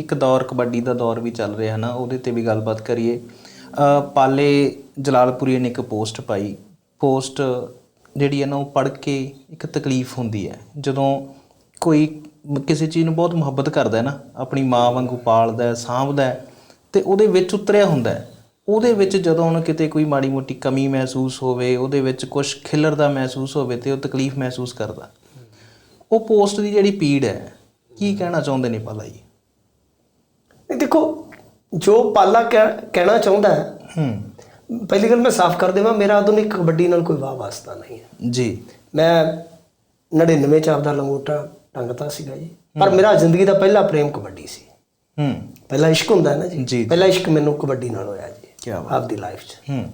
ਇੱਕ ਦੌਰ, ਕਬੱਡੀ ਦਾ ਦੌਰ ਵੀ ਚੱਲ ਰਿਹਾ ਨਾ, ਉਹਦੇ ਤੇ ਵੀ ਗੱਲਬਾਤ ਕਰੀਏ। ਪਾਲੇ ਜਲਾਲਪੁਰੀ ਨੇ ਇੱਕ ਪੋਸਟ ਪਾਈ। ਪੋਸਟ ਜਿਹੜੀ ਹੈ ਨਾ, ਉਹ ਪੜ੍ਹ ਕੇ ਇੱਕ ਤਕਲੀਫ ਹੁੰਦੀ ਹੈ। ਜਦੋਂ ਕੋਈ ਕਿਸੇ ਚੀਜ਼ ਨੂੰ ਬਹੁਤ ਮੁਹੱਬਤ ਕਰਦਾ ਹੈ ਨਾ, ਆਪਣੀ ਮਾਂ ਵਾਂਗੂ ਪਾਲਦਾ ਹੈ, ਸਾਂਭਦਾ ਹੈ, ਤੇ ਉਹਦੇ ਵਿੱਚ ਉਤਰਿਆ ਹੁੰਦਾ ਹੈ। ਉਹਦੇ ਵਿੱਚ ਜਦੋਂ ਉਹਨੂੰ ਕਿਤੇ ਕੋਈ ਮਾੜੀ ਮੋਟੀ ਕਮੀ ਮਹਿਸੂਸ ਹੋਵੇ, ਉਹਦੇ ਵਿੱਚ ਕੁਝ ਖਿਲਰਦਾ ਮਹਿਸੂਸ ਹੋਵੇ ਤੇ ਉਹ ਤਕਲੀਫ ਮਹਿਸੂਸ ਕਰਦਾ। ਉਹ ਪੋਸਟ ਦੀ ਜਿਹੜੀ ਪੀੜ ਹੈ, ਕੀ ਕਹਿਣਾ ਚਾਹੁੰਦੇ ਨੇ ਪਾਲਾ ਜੀ? ਦੇਖੋ ਜੋ ਪਾਲਾ ਕਹਿ- ਕਹਿਣਾ ਚਾਹੁੰਦਾ ਹੈ ਹੂੰ। ਪਹਿਲੀ ਗੱਲ ਮੈਂ ਸਾਫ਼ ਕਰ ਦੇਵਾਂ ਮੇਰਾ ਆਧੁਨਿਕ ਕਬੱਡੀ ਨਾਲ ਕੋਈ ਵਾਹ ਵਾਸਤਾ ਨਹੀਂ ਹੈ। ਜੀ। ਮੈਂ 99 ਚ ਆਪਦਾ ਲੰਗੋਟਾ ਟੰਗਤਾ ਸੀਗਾ ਜੀ। ਪਰ ਮੇਰਾ ਜ਼ਿੰਦਗੀ ਦਾ ਪਹਿਲਾ ਪ੍ਰੇਮ ਕਬੱਡੀ ਸੀ। ਹੂੰ। ਪਹਿਲਾ ਇਸ਼ਕ ਹੁੰਦਾ ਹੈ ਨਾ ਜੀ। ਪਹਿਲਾ ਇਸ਼ਕ ਮੈਨੂੰ ਕਬੱਡੀ ਨਾਲ ਹੋਇਆ ਜੀ ਕੀ ਬਾਤ। ਆਪਦੀ ਲਾਈਫ 'ਚ। ਹੂੰ।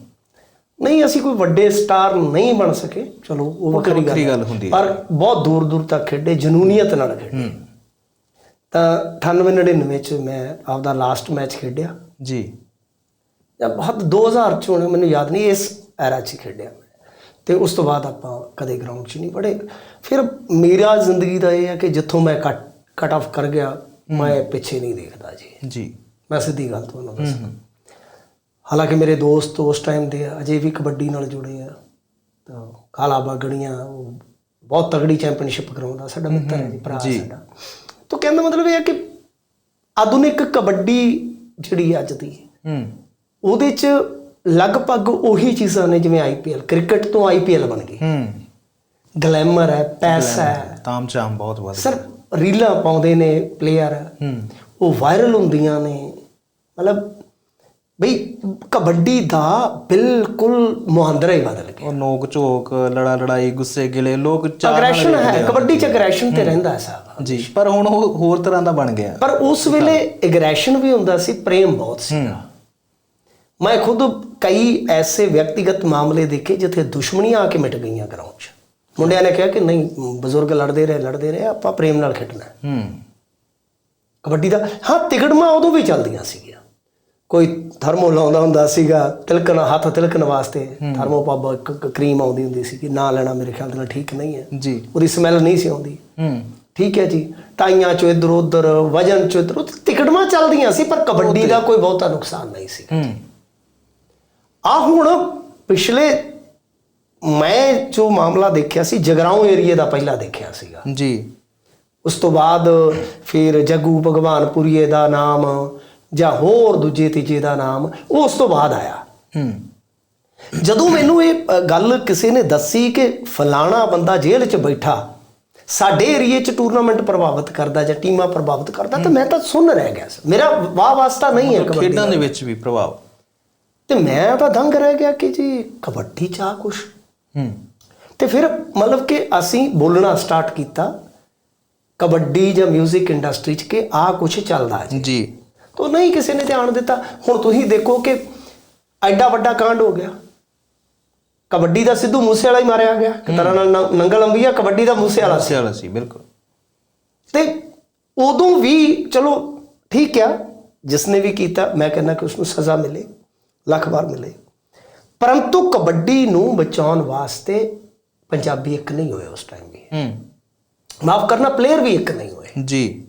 ਨਹੀਂ ਅਸੀਂ ਕੋਈ ਵੱਡੇ ਸਟਾਰ ਨਹੀਂ ਬਣ ਸਕੇ। ਚਲੋ ਉਹ ਵੱਖਰੀ ਗੱਲ। ਹੁੰਦੀ ਹੈ। ਪਰ ਬਹੁਤ ਦੂਰ ਦੂਰ ਤੱਕ ਖੇਡੇ ਜਨੂਨੀਅਤ ਨਾਲ ਖੇਡੇ। 98 99 ਚ ਮੈਂ ਆਪਦਾ ਲਾਸਟ ਮੈਚ ਖੇਡਿਆ। ਜੀ। ਜਾਂ ਬਹੁਤ 2000 ਚ ਹੋਣਾ ਮੈਨੂੰ ਯਾਦ ਨਹੀਂ ਇਸ ਐਰਾ ਚ ਖੇਡਿਆ ਤੇ ਉਸ ਤੋਂ ਬਾਅਦ ਆਪਾਂ ਕਦੇ ਗਰਾਊਂਡ 'ਚ ਨਹੀਂ ਪੜੇ ਫਿਰ ਮੇਰਾ ਜ਼ਿੰਦਗੀ ਦਾ ਇਹ ਹੈ ਕਿ ਜਿੱਥੋਂ ਮੈਂ ਕੱਟ ਕੱਟ ਆਫ ਕਰ ਗਿਆ ਮੈਂ ਪਿੱਛੇ ਨਹੀਂ ਦੇਖਦਾ ਜੀ। ਜੀ। ਮੈਂ ਸਿੱਧੀ ਗੱਲ ਤੁਹਾਨੂੰ ਦੱਸਾਂ। ਹਾਲਾਂਕਿ ਮੇਰੇ ਦੋਸਤ ਉਸ ਟਾਈਮ ਦੇ ਅਜੇ ਵੀ ਕਬੱਡੀ ਨਾਲ ਜੁੜੇ ਆ। ਤਾਂ ਕਾਲਾ ਬਾਗੜੀਆਂ ਉਹ ਬਹੁਤ ਤਗੜੀ ਚੈਂਪੀਅਨਸ਼ਿਪ ਕਰਾਉਂਦਾ ਸਾਡਾ ਮਿੱਤਰ ਹੈ ਜੀ ਭਰਾ ਸਾਡਾ। ਕਹਿੰਦਾ ਮਤਲਬ ਇਹ ਹੈ ਕਿ ਆਧੁਨਿਕ ਕਬੱਡੀ ਜਿਹੜੀ ਅੱਜ ਦੀ ਹੂੰ। ਉਹਦੇ 'ਚ ਲਗਭਗ ਉਹੀ ਚੀਜ਼ਾਂ ਨੇ ਜਿਵੇਂ ਆਈਪੀਐਲ ਕ੍ਰਿਕਟ ਤੋਂ ਆਈਪੀਐਲ ਬਣ ਗਈ। ਹੂੰ। ਗਲੈਮਰ ਹੈ ਪੈਸਾ ਹੈ। ਤਾਮ ਚਾਮ ਬਹੁਤ ਵੱਧ ਸਰ ਰੀਲਾਂ ਪਾਉਂਦੇ ਨੇ ਪਲੇਅਰ ਹੂੰ। ਉਹ ਵਾਇਰਲ ਹੁੰਦੀਆਂ ਨੇ। ਮਤਲਬ ਬਈ ਕਬੱਡੀ ਦਾ ਬਿਲਕੁਲ ਮੁਹਾਂਦਰਾ ਹੀ ਬਦਲ ਗਿਆ। ਉਹ ਨੋਕ ਝੋਕ ਲੜਾ ਲੜਾਈ ਗੁੱਸੇ ਗਿਲੇ ਲੋਕ ਚਾਹ ਅਗਰੈਸ਼ਨ ਹੈ। ਕਬੱਡੀ 'ਚ ਅਗਰੈਸ਼ਨ ਤੇ ਰਹਿੰਦਾ ਹੈ ਸਾਹਿਬ ਜੀ ਪਰ ਹੁਣ ਉਹ ਹੋਰ ਤਰ੍ਹਾਂ ਦਾ ਬਣ ਗਿਆ। ਪਰ ਉਸ ਵੇਲੇ ਅਗਰੈਸ਼ਨ ਵੀ ਹੁੰਦਾ ਸੀ ਪ੍ਰੇਮ ਬਹੁਤ ਸੀ। ਮੈਂ ਖੁਦ ਕਈ ਐਸੇ ਵਿਅਕਤੀਗਤ ਮਾਮਲੇ ਦੇਖੇ ਜਿੱਥੇ ਦੁਸ਼ਮਣੀਆਂ ਆ ਕੇ ਮਿਟ ਗਈਆਂ ਗਰਾਊਂਡ 'ਚ। ਮੁੰਡਿਆਂ ਨੇ ਕਿਹਾ ਕਿ ਨਹੀਂ ਬਜ਼ੁਰਗ ਲੜਦੇ ਰਹੇ ਲੜਦੇ ਰਹੇ ਆਪਾਂ ਪ੍ਰੇਮ ਨਾਲ ਖੇਡਣਾ ਹੈ। ਹੂੰ। ਕਬੱਡੀ ਦਾ ਹਾਂ ਤਿਗੜਮਾਂ ਉਦੋਂ ਵੀ ਚੱਲਦੀਆਂ ਸੀਗੀਆਂ। ਕੋਈ ਥਰਮੋ ਲਾਉਂਦਾ ਹੁੰਦਾ ਸੀਗਾ ਤਿਲਕਣ ਹੱਥ ਤਿਲਕਣ ਵਾਸਤੇ। ਥਰਮੋ ਪੱਬ ਇੱਕ ਕਰੀਮ ਆਉਂਦੀ ਹੁੰਦੀ ਸੀ ਕਿ ਨਾ ਲੈਣਾ ਮੇਰੇ ਖਿਆਲ ਨਾਲ ਠੀਕ ਨਹੀਂ ਹੈ। ਜੀ। ਉਹਦੀ ਸਮੈਲ ਨਹੀਂ ਸੀ ਆਉਂਦੀ। ਹੂੰ। ਠੀਕ ਹੈ ਜੀ। ਟਾਈਆਂ ਚੋਂ ਇਧਰ ਉਧਰ ਵਜਨ ਚੋਂ ਇਧਰ ਤਿਕੜਮਾਂ ਚੱਲਦੀਆਂ ਸੀ ਪਰ ਕਬੱਡੀ ਦਾ ਕੋਈ ਬਹੁਤਾ ਨੁਕਸਾਨ ਨਹੀਂ ਸੀ। ਹੂੰ। ਆ ਹੁਣ ਪਿਛਲੇ ਮੈਂ ਜੋ ਮਾਮਲਾ ਦੇਖਿਆ ਸੀ ਜਗਰਾਉਂ ਏਰੀਏ ਦਾ ਪਹਿਲਾਂ ਦੇਖਿਆ ਸੀਗਾ। ਜੀ। ਉਸ ਤੋਂ ਬਾਅਦ ਫਿਰ ਜੱਗੂ ਭਗਵਾਨਪੁਰੀਏ ਦਾ ਨਾਮ ਜਾਂ ਹੋਰ ਦੂਜੇ ਤੀਜੇ ਦਾ ਨਾਮ ਉਸ ਤੋਂ ਬਾਅਦ ਆਇਆ। ਹੂੰ। ਜਦੋਂ ਮੈਨੂੰ ਇਹ ਗੱਲ ਕਿਸੇ ਨੇ ਦੱਸੀ ਕਿ ਫਲਾਣਾ ਬੰਦਾ ਜੇਲ੍ਹ 'ਚ ਬੈਠਾ ਸਾਡੇ ਏਰੀਏ 'ਚ ਟੂਰਨਾਮੈਂਟ ਪ੍ਰਭਾਵਿਤ ਕਰਦਾ ਜਾਂ ਟੀਮਾਂ ਪ੍ਰਭਾਵਿਤ ਕਰਦਾ ਤਾਂ ਮੈਂ ਤਾਂ ਸੁਣ ਰਹਿ ਗਿਆ ਸੀ। ਮੇਰਾ ਵਾਹ ਵਾਸਤਾ ਨਹੀਂ ਹੈ ਕਬੱਡੀ ਖੇਡਾਂ ਦੇ ਵਿੱਚ ਵੀ ਪ੍ਰਭਾਵ। ਤੇ ਮੈਂ ਤਾਂ ਦੰਗ ਰਹਿ ਗਿਆ ਕਿ ਜੀ ਕਬੱਡੀ ਚ ਆ ਕੁਛ। ਹੂੰ। ਤੇ ਫਿਰ ਮਤਲਬ ਕਿ ਅਸੀਂ ਬੋਲਣਾ ਸਟਾਰਟ ਕੀਤਾ ਕਬੱਡੀ ਜਾਂ 뮤직 ਇੰਡਸਟਰੀ 'ਚ ਕਿ ਆ ਕੁਛ ਚੱਲਦਾ ਜੀ ਜੀ। ਤਾਂ ਨਹੀਂ ਕਿਸੇ ਨੇ ਧਿਆਨ ਦਿੱਤਾ। ਹੁਣ ਤੁਸੀਂ ਦੇਖੋ ਕਿ ਐਡਾ ਵੱਡਾ ਕਾਂਡ ਹੋ ਗਿਆ। ਕਬੱਡੀ ਦਾ ਸਿੱਧੂ ਮੂਸੇ ਵਾਲਾ ਹੀ ਮਾਰਿਆ ਗਿਆ। ਕਿ ਤਰ੍ਹਾਂ ਨਾਲ ਨੰ- ਨੰਗਲ ਅੰਬੀਆ ਕਬੱਡੀ ਦਾ ਮੂਸੇ ਵਾਲਾ ਸੀ। ਸਿਆਲਾ ਸੀ ਬਿਲਕੁਲ। ਤੇ ਉਦੋਂ ਵੀ ਚਲੋ ਠੀਕ ਆ ਜਿਸਨੇ ਵੀ ਕੀਤਾ ਮੈਂ ਕਹਿੰਦਾ ਕਿ ਉਸ ਨੂੰ ਸਜ਼ਾ ਮਿਲੇ ਲੱਖ ਵਾਰ ਮਿਲੇ। ਪਰੰਤੂ ਕਬੱਡੀ ਨੂੰ ਬਚਾਉਣ ਵਾਸਤੇ ਪੰਜਾਬੀ ਇੱਕ ਨਹੀਂ ਹੋਏ ਉਸ ਟਾਈਮ ਵੀ। ਹੂੰ। ਮਾਫ ਕਰਨਾ ਪਲੇਅਰ ਵੀ ਇੱਕ ਨਹੀਂ ਹੋਏ। ਜੀ।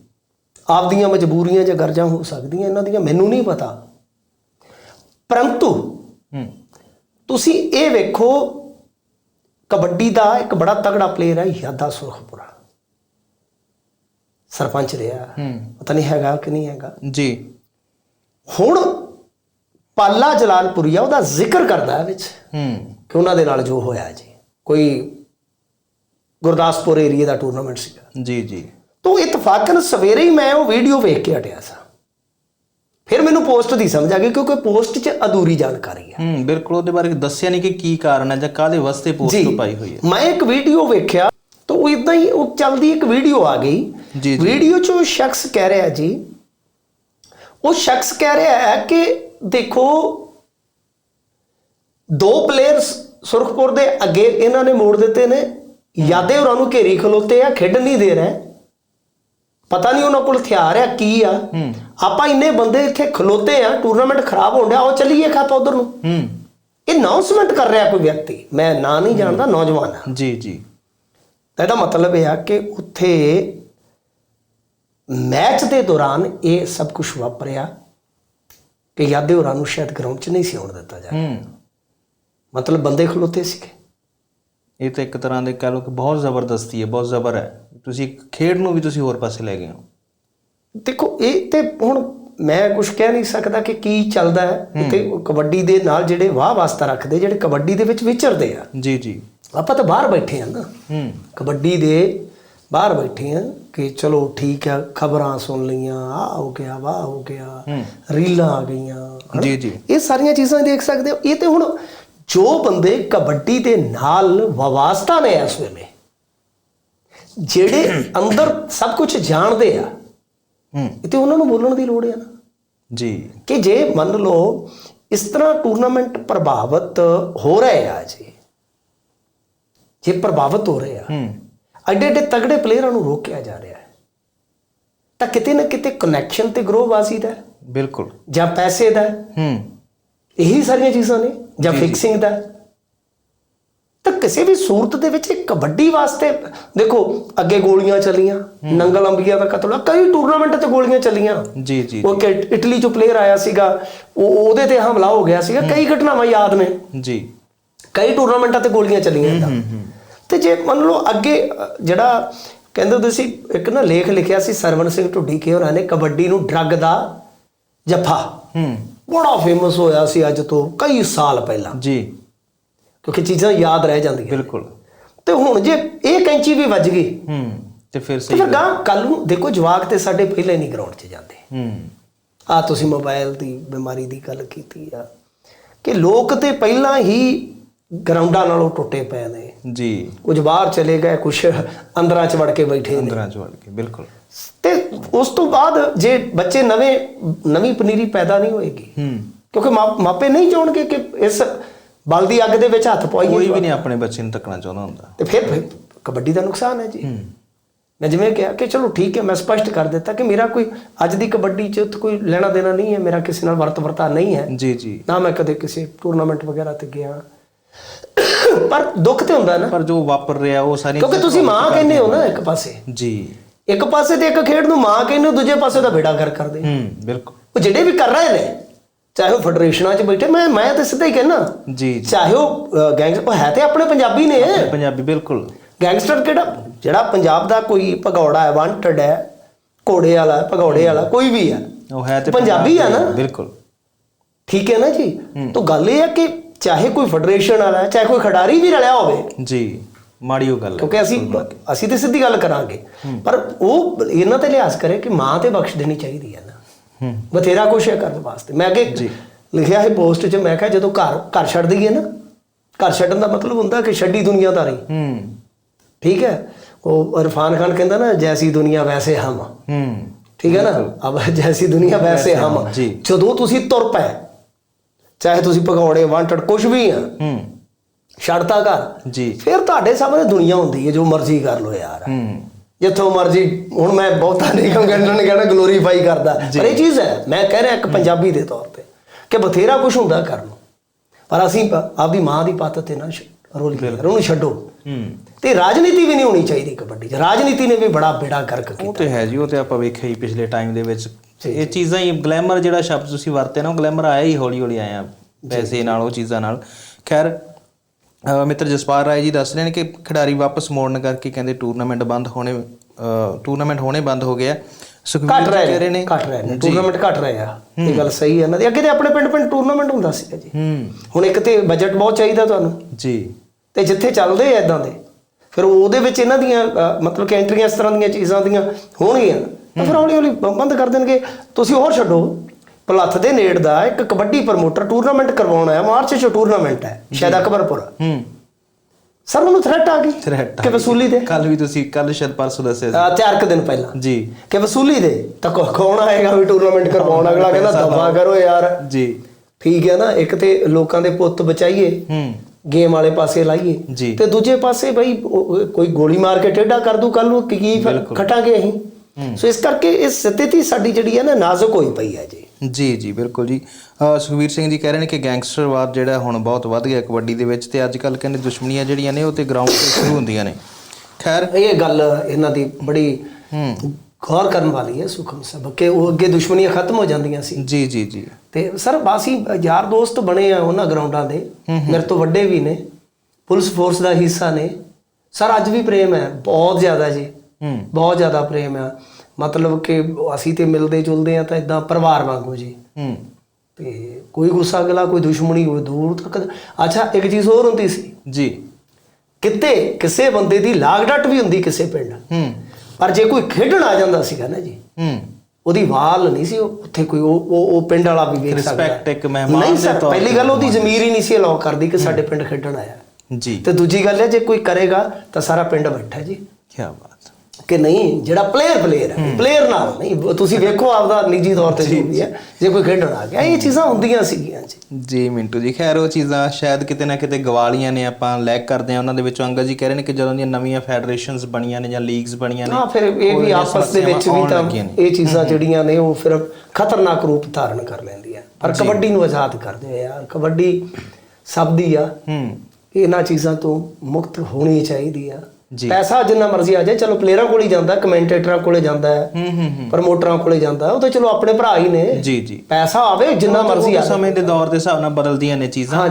ਆਪਦੀਆਂ ਮਜਬੂਰੀਆਂ ਜਾਂ ਗਰਜਾਂ ਹੋ ਸਕਦੀਆਂ ਇਹਨਾਂ ਦੀਆਂ ਮੈਨੂੰ ਨਹੀਂ ਪਤਾ। ਪਰੰਤੂ ਤੁਸੀਂ ਇਹ ਵੇਖੋ ਕਬੱਡੀ ਦਾ ਇੱਕ ਬੜਾ ਤਗੜਾ ਪਲੇਅਰ ਹੈ ਯਾਦਾ ਸੁਰਖਪੁਰਾ। ਸਰਪੰਚ ਰਿਹਾ। ਪਤਾ ਨਹੀਂ ਹੈਗਾ ਕਿ ਨਹੀਂ ਹੈਗਾ। ਜੀ। ਹੁਣ ਪਾਲਾ ਜਲਾਲਪੁਰੀਆ ਉਹਦਾ ਜ਼ਿਕਰ ਕਰਦਾ ਹੈ ਵਿੱਚ ਹੂੰ। ਕਿ ਉਹਨਾਂ ਦੇ ਨਾਲ ਜੋ ਹੋਇਆ ਜੀ। ਕੋਈ ਗੁਰਦਾਸਪੁਰ ਏਰੀਆ ਦਾ ਟੂਰਨਾਮੈਂਟ ਸੀਗਾ। ਜੀ ਜੀ। ਤੋਂ ਇਤਫਾਕਨ ਸਵੇਰੇ ਹੀ ਮੈਂ ਉਹ ਵੀਡੀਓ ਵੇਖ ਕੇ ਹਟਿਆ ਸਾਂ। ਫਿਰ ਮੈਨੂੰ ਪੋਸਟ ਦੀ ਸਮਝ ਆ ਗਈ ਕਿਉਂਕਿ ਪੋਸਟ 'ਚ ਅਧੂਰੀ ਜਾਣਕਾਰੀ ਹੈ ਹੂੰ ਬਿਲਕੁਲ ਉਹਦੇ ਬਾਰੇ ਦੱਸਿਆ ਨਹੀਂ ਕਿ ਕੀ ਕਾਰਨ ਹੈ ਜਾਂ ਕਾਹਦੇ ਵਾਸਤੇ ਪੋਸਟ ਪਾਈ ਹੋਈ ਹੈ ਮੈਂ ਇੱਕ ਵੀਡੀਓ ਵੇਖਿਆ ਤਾਂ ਉਹ ਇਦਾਂ ਹੀ ਉਹ ਚੱਲਦੀ ਇੱਕ ਵੀਡੀਓ ਆ ਗਈ। ਜੀ ਜੀ। ਵੀਡੀਓ 'ਚ ਉਹ ਸ਼ਖਸ ਕਹਿ ਰਿਹਾ ਜੀ ਉਹ ਸ਼ਖਸ ਕਹਿ ਰਿਹਾ ਹੈ ਕਿ ਦੇਖੋ ਦੋ ਪਲੇਅਰਸ ਸੁਰਖਪੁਰ ਦੇ ਅੱਗੇ ਇਹਨਾਂ ਨੇ ਮੋੜ ਦਿੱਤੇ ਨੇ ਯਾਦੇ ਹੋਰਾਂ ਨੂੰ ਘੇਰੀ ਖਲੋਤੇ ਆ ਖੇਡ ਨਹੀਂ ਦੇ ਰਹੇ। ਪਤਾ ਨਹੀਂ ਉਹਨਾਂ ਕੋਲ ਹਥਿਆਰ ਆ ਕੀ ਆ। ਹੂੰ। ਆਪਾਂ ਇੰਨੇ ਬੰਦੇ ਇੱਥੇ ਖਲੋਤੇ ਆ ਟੂਰਨਾਮੈਂਟ ਖਰਾਬ ਹੋਣ ਡਿਆ ਉਹ ਚੱਲੀਏ ਖਾਪਾ ਉਧਰ ਨੂੰ। ਹੂੰ। ਇਹ ਅਨਾਉਂਸਮੈਂਟ ਕਰ ਰਿਹਾ ਕੋਈ ਵਿਅਕਤੀ। ਮੈਂ ਨਾਂ ਨਹੀਂ ਜਾਣਦਾ ਨੌਜਵਾਨ ਆ। ਜੀ ਜੀ। ਇਹਦਾ ਮਤਲਬ ਇਹ ਆ ਕਿ ਉੱਥੇ ਮੈਚ ਦੇ ਦੌਰਾਨ ਇਹ ਸਭ ਕੁਝ ਵਾਪਰਿਆ ਕਿ ਯਾਦੇ ਹੋਰਾਂ ਨੂੰ ਸ਼ਾਇਦ ਗਰਾਊਂਡ 'ਚ ਨਹੀਂ ਸੀ ਆਉਣ ਦਿੱਤਾ ਜਾ ਹੂੰ। ਮਤਲਬ ਬੰਦੇ ਖਲੋਤੇ ਸੀਗੇ। ਇਹ ਤਾਂ ਇੱਕ ਤਰ੍ਹਾਂ ਦੇ ਕਹ ਲਓ ਕਿ ਬਹੁਤ ਜ਼ਬਰਦਸਤੀ ਹੈ ਬਹੁਤ ਜ਼ਬਰ ਹੈ। ਤੁਸੀਂ ਖੇਡ ਨੂੰ ਵੀ ਤੁਸੀਂ ਹੋਰ ਪਾਸੇ ਲੈ ਗਏ ਹੋ। ਦੇਖੋ ਇਹ ਤੇ ਹੁਣ ਮੈਂ ਕੁਝ ਕਹਿ ਨਹੀਂ ਸਕਦਾ ਕਿ ਕੀ ਚੱਲਦਾ ਹੈ। ਤੇ ਕਬੱਡੀ ਦੇ ਨਾਲ ਜਿਹੜੇ ਵਾਹ ਵਾਸਤਾ ਰੱਖਦੇ ਜਿਹੜੇ ਕਬੱਡੀ ਦੇ ਵਿੱਚ ਵਿਚਰਦੇ ਆ। ਜੀ ਜੀ। ਆਪਾਂ ਤਾਂ ਬਾਹਰ ਬੈਠੇ ਆ ਨਾ। ਹੂੰ। ਕਬੱਡੀ ਦੇ ਬਾਹਰ ਬੈਠੇ ਆ ਕਿ ਚਲੋ ਠੀਕ ਆ ਖਬਰਾਂ ਸੁਣ ਲਈਆਂ ਆ ਹੋ ਗਿਆ ਵਾਹ ਹੋ ਗਿਆ ਰੀਲਾਂ ਆ ਗਈਆਂ? ਜੀ ਜੀ। ਇਹ ਸਾਰੀਆਂ ਚੀਜ਼ਾਂ ਦੇਖ ਸਕਦੇ ਹੋ। ਇਹ ਤੇ ਹੁਣ ਜੋ ਬੰਦੇ ਕਬੱਡੀ ਦੇ ਨਾਲ ਵਾਵਾਸਤਾ ਨੇ ਇਸ ਵੇਲੇ ਜਿਹੜੇ ਅੰਦਰ ਸਭ ਕੁਝ ਜਾਣਦੇ ਆ ਹੂੰ। ਤੇ ਉਹਨਾਂ ਨੂੰ ਬੋਲਣ ਦੀ ਲੋੜ ਹੈ ਨਾ। ਜੀ। ਕਿ ਜੇ ਮੰਨ ਲਓ ਇਸ ਤਰ੍ਹਾਂ ਟੂਰਨਾਮੈਂਟ ਪ੍ਰਭਾਵਿਤ ਹੋ ਰਹੇ ਆ ਜੀ ਜੇ ਪ੍ਰਭਾਵਿਤ ਹੋ ਰਹੇ ਆ ਹੂੰ। ਐਡੇ ਐਡੇ ਤਗੜੇ ਪਲੇਅਰਾਂ ਨੂੰ ਰੋਕਿਆ ਜਾ ਰਿਹਾ ਹੈ ਤਾਂ ਕਿਤੇ ਨਾ ਕਿਤੇ ਕਨੈਕਸ਼ਨ ਤੇ ਗਰੋਬਾਜ਼ੀ ਦਾ ਹੈ, ਬਿਲਕੁਲ। ਜਾਂ ਪੈਸੇ ਦਾ ਹੈ, ਇਹੀ ਸਾਰੀਆਂ ਚੀਜ਼ਾਂ ਨੇ ਜਾਂ ਫਿਕਸਿੰਗ ਦਾ। ਤਾਂ ਕਿਸੇ ਵੀ ਸੂਰਤ ਦੇ ਵਿੱਚ ਇਹ ਕਬੱਡੀ ਵਾਸਤੇ ਦੇਖੋ ਅੱਗੇ ਗੋਲੀਆਂ ਚੱਲੀਆਂ ਨੰਗਲ ਅੰਬੀਆ ਦਾ ਕਤਲ ਕਈ ਟੂਰਨਾਮੈਂਟ ਤੇ ਗੋਲੀਆਂ ਚੱਲੀਆਂ। ਜੀ ਜੀ ਉਹ ਇਟਲੀ ਚੋਂ ਪਲੇਅਰ ਆਇਆ ਸੀਗਾ ਉਹ ਉਹਦੇ ਤੇ ਹਮਲਾ ਹੋ ਗਿਆ ਸੀਗਾ ਕਈ ਘਟਨਾਵਾਂ ਯਾਦ ਨੇ। ਜੀ। ਕਈ ਟੂਰਨਾਮੈਂਟਾਂ ਤੇ ਗੋਲੀਆਂ ਚੱਲੀਆਂ ਏਦਾਂ ਤੇ ਜੇ ਮੰਨ ਲਓ ਅੱਗੇ ਜਿਹੜਾ ਕਹਿੰਦੇ ਹੁੰਦੇ ਸੀ ਇੱਕ ਨਾ ਲੇਖ ਲਿਖਿਆ ਸੀ ਸਰਵਨ ਸਿੰਘ ਢੁੱਡੀ ਕੇ ਹੋਰਾਂ ਨੇ ਕਬੱਡੀ ਨੂੰ ਡਰੱਗ ਦਾ ਜੱਫਾ। ਹੂੰ। ਬੜਾ ਫੇਮਸ ਹੋਇਆ ਸੀ ਅੱਜ ਤੋਂ ਕਈ ਸਾਲ ਪਹਿਲਾਂ। ਜੀ। ਕਿਉਂਕਿ ਚੀਜ਼ਾਂ ਯਾਦ ਰਹਿ ਜਾਂਦੀਆਂ ਬਿਲਕੁਲ। ਤੇ ਹੁਣ ਜੇ ਇਹ ਕੈਂਚੀ ਵੀ ਵੱਜ ਗਈ ਹੂੰ ਤੇ ਫਿਰ ਸਹੀ ਫਿਰ ਗਾਂ ਕੱਲ ਨੂੰ ਦੇਖੋ ਜਵਾਕ ਤੇ ਸਾਡੇ ਪਹਿਲੇ ਨਹੀਂ ਗਰਾਊਂਡ 'ਚ ਜਾਂਦੇ। ਹੂੰ। ਆ ਤੁਸੀਂ ਮੋਬਾਈਲ ਦੀ ਬਿਮਾਰੀ ਦੀ ਗੱਲ ਕੀਤੀ ਆ ਕਿ ਲੋਕ ਤੇ ਪਹਿਲਾਂ ਹੀ ਗਰਾਊਂਡਾਂ ਨਾਲੋਂ ਟੁੱਟੇ ਪਏ ਨੇ। ਜੀ। ਕੁਝ ਬਾਹਰ ਚਲੇ ਗਏ ਕੁਝ ਅੰਦਰਾਂ 'ਚ ਵੜ ਕੇ ਬੈਠੇ ਨੇ। ਅੰਦਰਾਂ ਚ ਵੜ ਕੇ ਬਿਲਕੁਲ। ਤੇ ਉਸ ਤੋਂ ਬਾਅਦ ਜੇ ਬੱਚੇ ਨਵੇਂ ਨਵੀਂ ਪਨੀਰੀ ਪੈਦਾ ਨਹੀਂ ਹੋਏਗੀ ਹੂੰ। ਕਿਉਂਕਿ ਮਾਪ- ਮਾਪੇ ਨਹੀਂ ਚਾਹਣਗੇ ਕਿ ਇਸ ਬਲਦੀ ਅੱਗ ਦੇ ਵਿੱਚ ਹੱਥ ਕੋਈ ਪਵਾਈਏ ਵੀ ਨਹੀਂ ਆਪਣੇ ਬੱਚੇ ਨੂੰ ਤੱਕਣਾ ਚਾਹੁੰਦਾ ਹੁੰਦਾ। ਤੇ ਫਿਰ ਫਿਰ ਕਬੱਡੀ ਦਾ ਨੁਕਸਾਨ ਹੈ ਜੀ। ਮੈਂ ਜਿਵੇਂ ਕਿਹਾ ਕਿ ਚਲੋ ਠੀਕ ਹੈ ਮੈਂ ਸਪਸ਼ਟ ਕਰ ਦਿੱਤਾ ਕਿ ਮੇਰਾ ਕੋਈ ਅੱਜ ਦੀ ਕਬੱਡੀ 'ਚ ਕੋਈ ਲੈਣਾ ਦੇਣਾ ਨਹੀਂ ਹੈ ਮੇਰਾ ਕਿਸੇ ਨਾਲ ਵਰਤ ਵਰਤਾ ਨਹੀਂ ਹੈ। ਜੀ ਜੀ। ਨਾ ਮੈਂ ਕਦੇ ਕਿਸੇ ਟੂਰਨਾਮੈਂਟ ਵਗੈਰਾ ਤੇ ਗਿਆ। ਪਰ ਦੁੱਖ ਤੇ ਹੁੰਦਾ ਨਾ। ਪਰ ਜੋ ਵਾਪਰ ਰਿਹਾ ਉਹ ਸਾਰੀ ਕਿਉਂਕਿ ਤੁਸੀਂ ਮਾਂ ਕਹਿੰਦੇ ਹੋ ਨਾ ਇੱਕ ਪਾਸੇ। ਜੀ। ਇੱਕ ਪਾਸੇ ਤੇ ਇੱਕ ਖੇਡ ਨੂੰ ਮਾਂ ਕਹਿੰਦੇ ਹੋ ਦੂਜੇ ਪਾਸੇ ਦਾ ਬੇੜਾ ਕਰ ਕਰਦੇ। ਹੂੰ ਬਿਲਕੁਲ। ਉਹ ਜਿਹੜੇ ਵੀ ਕਰ ਰਹੇ ਨੇ ਚਾਹੇ ਉਹ ਫੈਡਰੇਸ਼ਨਾਂ 'ਚ ਬੈਠੇ ਮੈਂ ਮੈਂ ਤਾਂ ਸਿੱਧਾ ਹੀ ਕਹਿਣਾ ਜੀ ਚਾਹੇ ਉਹ ਗੈਂਗਸਟਰ ਹੈ ਤੇ ਆਪਣੇ ਪੰਜਾਬੀ ਨੇ। ਪੰਜਾਬੀ ਬਿਲਕੁਲ। ਗੈਂਗਸਟਰ ਕਿਹੜਾ? ਜਿਹੜਾ ਪੰਜਾਬ ਦਾ ਕੋਈ ਭਗੌੜਾ ਹੈ ਵਾਂਟਡ ਹੈ ਘੋੜੇ ਵਾਲਾ ਭਗੌੜੇ ਵਾਲਾ ਕੋਈ ਵੀ ਹੈ। ਉਹ ਹੈ ਤੇ ਪੰਜਾਬੀ ਆ ਨਾ। ਬਿਲਕੁਲ। ਠੀਕ ਹੈ ਨਾ ਜੀ? ਤਾਂ ਗੱਲ ਇਹ ਹੈ ਕਿ ਚਾਹੇ ਕੋਈ ਫੈਡਰੇਸ਼ਨ ਵਾਲਾ ਹੈ ਚਾਹੇ ਕੋਈ ਖਿਡਾਰੀ ਵੀ ਰਲਿਆ ਹੋਵੇ। ਜੀ ਮਾੜੀ ਉਹ ਗੱਲ ਹੈ। ਕਿਉਂਕਿ ਅਸੀਂ ਅਸੀਂ ਤੇ ਸਿੱਧੀ ਗੱਲ ਕਰਾਂਗੇ। ਪਰ ਉਹ ਇਹਨਾਂ ਤੇ ਲਿਹਾਜ਼ ਕਰੇ ਕਿ ਮਾਂ ਤੇ ਬਖਸ਼ ਦੇਣੀ ਚਾਹੀਦੀ ਹੈ ਨਾ। ਹੂੰ ਬਥੇਰਾ ਕੁਛ ਹੈ ਕਰਨ ਵਾਸਤੇ। ਮੈਂ ਅੱਗੇ ਲਿਖਿਆ ਹੈ ਪੋਸਟ 'ਚ ਮੈਂ ਕਿਹਾ ਜਦੋਂ ਘਰ ਘਰ ਛੱਡ ਦਈਏ ਨਾ ਘਰ ਛੱਡਣ ਦਾ ਮਤਲਬ ਹੁੰਦਾ ਕਿ ਛੱਡੀ ਦੁਨੀਆਦਾਰੀ ਹੂੰ। ਠੀਕ ਹੈ? ਉਹ ਇਰਫਾਨ ਖਾਨ ਕਹਿੰਦਾ ਨਾ ਜੈਸੀ ਦੁਨੀਆ ਵੈਸੇ ਹਮ। ਹੂੰ। ਠੀਕ ਹੈ ਨਾ? ਅਬ ਜੈਸੀ ਦੁਨੀਆ ਵੈਸੇ ਹਮ। ਜਦੋਂ ਤੁਸੀਂ ਤੁਰ ਪਏ ਚਾਹੇ ਤੁਸੀਂ ਭਗੌੜੇ ਵਾਂਟਡ ਕੁਝ ਵੀ ਆ ਹੂੰ। ਛੱਡਤਾ ਘਰ ਜੀ। ਫਿਰ ਤੁਹਾਡੇ ਸਾਹਮਣੇ ਦੁਨੀਆ ਹੁੰਦੀ ਹੈ ਜੋ ਮਰਜ਼ੀ ਕਰ ਲੋ ਯਾਰ। ਹੂੰ। ਜਿੱਥੋਂ ਮਰਜ਼ੀ ਹੁਣ ਮੈਂ ਬਹੁਤਾ ਨਹੀਂ ਕਹਾਂਗਾ ਇਹਨਾਂ ਨੇ ਕਹਿਣਾ ਗਲੋਰੀਫਾਈ ਕਰਦਾ। ਪਰ ਇਹ ਚੀਜ਼ ਹੈ ਮੈਂ ਕਹਿ ਰਿਹਾ ਇੱਕ ਪੰਜਾਬੀ ਦੇ ਤੌਰ ਤੇ ਕਿ ਬਥੇਰਾ ਕੁਝ ਹੁੰਦਾ ਕਰ ਲੋ ਪਰ ਅਸੀਂ ਆਪਦੀ ਮਾਂ ਦੀ ਪੱਤ ਤੇ ਨਾ ਰੋਲੀ ਉਹਨੂੰ ਛੱਡੋ। ਤੇ ਰਾਜਨੀਤੀ ਵੀ ਨਹੀਂ ਹੋਣੀ ਚਾਹੀਦੀ ਕਬੱਡੀ 'ਚ। ਰਾਜਨੀਤੀ ਨੇ ਵੀ ਬੜਾ ਬੇੜਾ ਗਰਕ ਕੀਤਾ। ਉਹ ਤੇ ਹੈ ਜੀ ਉਹ ਤੇ ਆਪਾਂ ਵੇਖਿਆ ਹੀ ਪਿਛਲੇ ਟਾਈਮ ਦੇ ਵਿੱਚ। ਇਹ ਚੀਜ਼ਾਂ ਹੀ ਗਲੈਮਰ ਜਿਹੜਾ ਸ਼ਬਦ ਤੁਸੀਂ ਵਰਤੇ ਨਾ ਉਹ ਗਲੈਮਰ ਆਇਆ ਹੀ ਹੌਲੀ ਹੌਲੀ ਆਇਆ ਪੈਸੇ ਨਾਲ ਉਹ ਚੀਜ਼ਾਂ ਨਾਲ। ਖੈਰ ਮਿੱਤਰ ਜਸਪਾਲ ਰਾਏ ਜੀ ਦੱਸ ਰਹੇ ਨੇ ਕਿ ਖਿਡਾਰੀ ਵਾਪਸ ਮੋੜਨ ਕਰਕੇ ਕਹਿੰਦੇ ਟੂਰਨਾਮੈਂਟ ਬੰਦ ਹੋਣੇ ਟੂਰਨਾਮੈਂਟ ਹੋਣੇ ਬੰਦ ਹੋ ਸੁਖਵੀਰ ਘਟ ਜੀ ਰਹੇ ਕਹਿ ਰਹੇ ਨੇ ਨੇ ਘਟ ਰਹੇ ਨੇ। ਟੂਰਨਾਮੈਂਟ ਘਟ ਰਹੇ ਆ। ਇਹ ਗੱਲ ਸਹੀ ਹੈ ਦੀ ਅੱਗੇ ਤੇ ਆਪਣੇ ਪਿੰਡ ਪਿੰਡ ਟੂਰਨਾਮੈਂਟ ਹੁੰਦਾ ਸੀਗਾ ਜੀ। ਹੁਣ ਇੱਕ ਤੇ ਬਜਟ ਬਹੁਤ ਚਾਹੀਦਾ ਤੁਹਾਨੂੰ। ਜੀ। ਤੇ ਜਿੱਥੇ ਚੱਲਦੇ ਆ ਇਦਾਂ ਦੇ ਫਿਰ ਉਹਦੇ ਵਿੱਚ ਇਹਨਾਂ ਦੀਆਂ ਮਤਲਬ ਕਿ ਐਂਟਰੀਆਂ ਇਸ ਤਰ੍ਹਾਂ ਦੀਆਂ ਚੀਜ਼ਾਂ ਦੀਆਂ ਹੋਣਗੀਆਂ। ਤਾਂ ਫਿਰ ਹੌਲੀ ਹੌਲੀ ਬੰਦ ਕਰ ਦੇਣਗੇ। ਤੁਸੀਂ ਹੋਰ ਛੱਡੋ। ਭਲੱਥ ਦੇ ਨੇੜ ਦਾ ਇੱਕ ਕਬੱਡੀ ਪ੍ਰਮੋਟਰ ਟੂਰਨਾਮੈਂਟ ਕਰਵਾਉਣਾ ਹੈ ਮਾਰਚ 'ਚ ਟੂਰਨਾਮੈਂਟ ਹੈ ਸ਼ਾਇਦ ਅਕਬਰਪੁਰ। ਹੂੰ। ਸਰ ਉਹਨੂੰ ਥ੍ਰੈਟ ਆ ਗਈ ਥ੍ਰੈਟ ਕਿ ਵਸੂਲੀ ਦੇ। ਕੱਲ ਵੀ ਤੁਸੀਂ ਕੱਲ ਸ਼ਾਇਦ ਪਰਸੋਂ ਦੱਸਿਆ ਸੀ। ਚਾਰ ਕੁ ਦਿਨ ਪਹਿਲਾਂ। ਜੀ। ਕਿ ਵਸੂਲੀ ਦੇ ਤਾਂ ਕੌਣ ਆਏਗਾ ਵੀ ਟੂਰਨਾਮੈਂਟ ਕਰਵਾਉਣ? ਅਗਲਾ ਕਹਿੰਦਾ ਦਫਾ ਕਰੋ ਯਾਰ। ਜੀ। ਠੀਕ ਹੈ ਨਾ ਇੱਕ ਤੇ ਲੋਕਾਂ ਦੇ ਪੁੱਤ ਬਚਾਈਏ। ਹੂੰ। ਗੇਮ ਵਾਲੇ ਪਾਸੇ ਲਾਈਏ। ਤੇ ਦੂਜੇ ਪਾਸੇ ਬਈ ਕੋਈ ਗੋਲੀ ਮਾਰ ਕੇ ਟੇਢਾ ਕਰ ਦੂ ਕੱਲ ਨੂੰ ਕੀ ਖਟਾਂਗੇ ਅਸੀਂ? ਸੋ ਇਸ ਕਰਕੇ ਇਸ ਸਥਿਤੀ ਸਾਡੀ ਜਿਹੜੀ ਹੈ ਨਾ ਨਾਜ਼ੁਕ ਹੋਈ ਪਈ ਹੈ ਜੀ। ਜੀ ਜੀ ਬਿਲਕੁਲ ਜੀ। ਸੁਖਵੀਰ ਸਿੰਘ ਜੀ ਕਹਿ ਰਹੇ ਨੇ ਕਿ ਗੈਂਗਸਟਰਵਾਦ ਜਿਹੜਾ ਹੁਣ ਬਹੁਤ ਵੱਧ ਗਿਆ ਕਬੱਡੀ ਦੇ ਵਿੱਚ ਤੇ ਅੱਜ ਕੱਲ ਕਹਿੰਦੇ ਦੁਸ਼ਮਣੀਆਂ ਜਿਹੜੀਆਂ ਨੇ ਉਹ ਤੇ ਗਰਾਊਂਡ ਤੇ ਸ਼ੁਰੂ ਹੁੰਦੀਆਂ ਨੇ। ਖੈਰ ਇਹ ਗੱਲ ਇਹਨਾਂ ਦੀ ਬੜੀ ਗੌਰ ਕਰਨ ਵਾਲੀ ਹੈ ਸੁਖਮ ਸਭ ਕਿ ਉਹ ਅੱਗੇ ਦੁਸ਼ਮਣੀਆਂ ਖਤਮ ਹੋ ਜਾਂਦੀਆਂ ਸੀ। ਜੀ ਜੀ ਜੀ। ਤੇ ਸਰ ਬਾਸੀ ਯਾਰ ਦੋਸਤ ਬਣੇ ਆ ਉਹਨਾਂ ਗਰਾਊਂਡਾਂ ਦੇ ਮੇਰੇ ਤੋਂ ਵੱਡੇ ਵੀ ਨੇ ਪੁਲਿਸ ਫੋਰਸ ਦਾ ਹਿੱਸਾ ਨੇ। ਸਰ ਅੱਜ ਵੀ ਪ੍ਰੇਮ ਹੈ ਬਹੁਤ ਜ਼ਿਆਦਾ ਜੀ। ਬਹੁਤ ਜ਼ਿਆਦਾ ਪ੍ਰੇਮ ਆ। ਮਤਲਬ ਕਿ ਅਸੀਂ ਤੇ ਮਿਲਦੇ ਜੁਲਦੇ ਆ ਤਾਂ ਇਦਾਂ ਪਰਿਵਾਰ ਵਾਂਗੂ ਜੀ। ਹੂੰ। ਤੇ ਕੋਈ ਗੁੱਸਾ ਗਲਾ ਕੋਈ ਦੁਸ਼ਮਣੀ ਕੋਈ ਦੂਰ ਤੱਕ ਅੱਛਾ ਇੱਕ ਚੀਜ਼ ਹੋਰ ਹੁੰਦੀ ਸੀ। ਜੀ। ਕਿਤੇ ਕਿਸੇ ਬੰਦੇ ਦੀ ਲਾਗ ਡਟ ਵੀ ਹੁੰਦੀ ਕਿਸੇ ਪਿੰਡ। ਹੂੰ। ਪਰ ਜੇ ਕੋਈ ਖੇਡਣ ਆ ਜਾਂਦਾ ਸੀਗਾ ਨਾ ਜੀ ਹੂੰ। ਉਹਦੀ ਵਾਲ ਨਹੀਂ ਸੀ ਉੱਥੇ ਕੋਈ ਉਹ ਉਹ ਪਿੰਡ ਵਾਲਾ ਵੀ ਵੇਖ ਸਕਦਾ। Respect ਇੱਕ ਮਹਿਮਾਨ ਨਹੀਂ ਦੇ ਸਰ ਤੌਰ ਪਹਿਲੀ ਗੱਲ ਉਹਦੀ ਜ਼ਮੀਰ ਹੀ ਨਹੀਂ ਸੀ ਅਲਾਉ ਕਰਦੀ ਕਿ ਸਾਡੇ ਪਿੰਡ ਖੇਡਣ ਆਇਆ। ਜੀ। ਤੇ ਦੂਜੀ ਗੱਲ ਹੈ ਜੇ ਕੋਈ ਕਰੇਗਾ ਤਾਂ ਸਾਰਾ ਪਿੰਡ ਬੈਠਾ ਜੀ। ਕੀ ਬਾਤ। ਕਿ ਨਹੀਂ ਜਿਹੜਾ ਪਲੇਅਰ ਪਲੇਅਰ ਹੈ ਪਲੇਅਰ ਨਾਲ ਨਹੀਂ ਤੁਸੀਂ ਵੇਖੋ ਆਪਦਾ ਨਿੱਜੀ ਤੌਰ ਤੇ ਵੀ ਹੈ ਜੇ ਕੋਈ ਖੇਡਣ ਆ ਗਿਆ ਇਹ ਚੀਜ਼ਾਂ ਹੁੰਦੀਆਂ ਸੀਗੀਆਂ ਜੀ। ਜੀ ਮਿੰਟੂ ਜੀ ਖੈਰ ਉਹ ਚੀਜ਼ਾਂ ਸ਼ਾਇਦ ਕਿਤੇ ਨਾ ਕਿਤੇ ਗਵਾਲੀਆਂ ਨੇ ਆਪਾਂ ਲੈਕ ਕਰਦੇ ਆ ਉਹਨਾਂ ਦੇ ਵਿੱਚੋਂ ਅੰਗਦ ਜੀ ਕਹਿ ਰਹੇ ਨੇ ਕਿ ਜਦੋਂ ਦੀਆਂ ਨਵੀਆਂ ਫੈਡਰੇਸ਼ਨਸ ਬਣੀਆਂ ਨੇ ਜਾਂ ਲੀਗਸ ਬਣੀਆਂ ਨੇ ਹਾਂ ਫਿਰ ਇਹ ਵੀ ਆਪਸ ਦੇ ਵਿੱਚ ਵੀ ਤਾਂ। ਇਹ ਚੀਜ਼ਾਂ ਜਿਹੜੀਆਂ ਨੇ ਉਹ ਫਿਰ ਖਤਰਨਾਕ ਰੂਪ ਧਾਰਨ ਕਰ ਲੈਂਦੀਆਂ। ਪਰ ਕਬੱਡੀ ਨੂੰ ਆਜ਼ਾਦ ਕਰਦੇ ਆ। ਯਾਰ ਕਬੱਡੀ ਸਭ ਦੀ ਆ। ਹੂੰ। ਇਹਨਾਂ ਚੀਜ਼ਾਂ ਤੋਂ ਮੁਕਤ ਹੋਣੀ ਚਾਹੀਦੀ ਆ। ਜੀ। ਪੈਸਾ ਜਿੰਨਾ ਮਰਜ਼ੀ ਆ ਜਾਏ ਚਲੋ ਪਲੇਅਰਾਂ ਕੋਲ ਹੀ ਜਾਂਦਾ ਕਮੈਂਟੇਟਰਾਂ ਕੋਲੇ ਜਾਂਦਾ ਹੈ ਹੂੰ ਹੂੰ ਪ੍ਰਮੋਟਰਾਂ ਕੋਲੇ ਜਾਂਦਾ ਉਹ ਤਾਂ ਚਲੋ ਆਪਣੇ ਭਰਾ ਹੀ ਨੇ। ਜੀ ਜੀ। ਪੈਸਾ ਆਵੇ ਜਿੰਨਾ ਮਰਜ਼ੀ ਆ ਸਮੇਂ ਦੇ ਦੌਰ ਦੇ ਹਿਸਾਬ ਨਾਲ ਬਦਲਦੀਆਂ ਨੇ ਚੀਜ਼ਾਂ।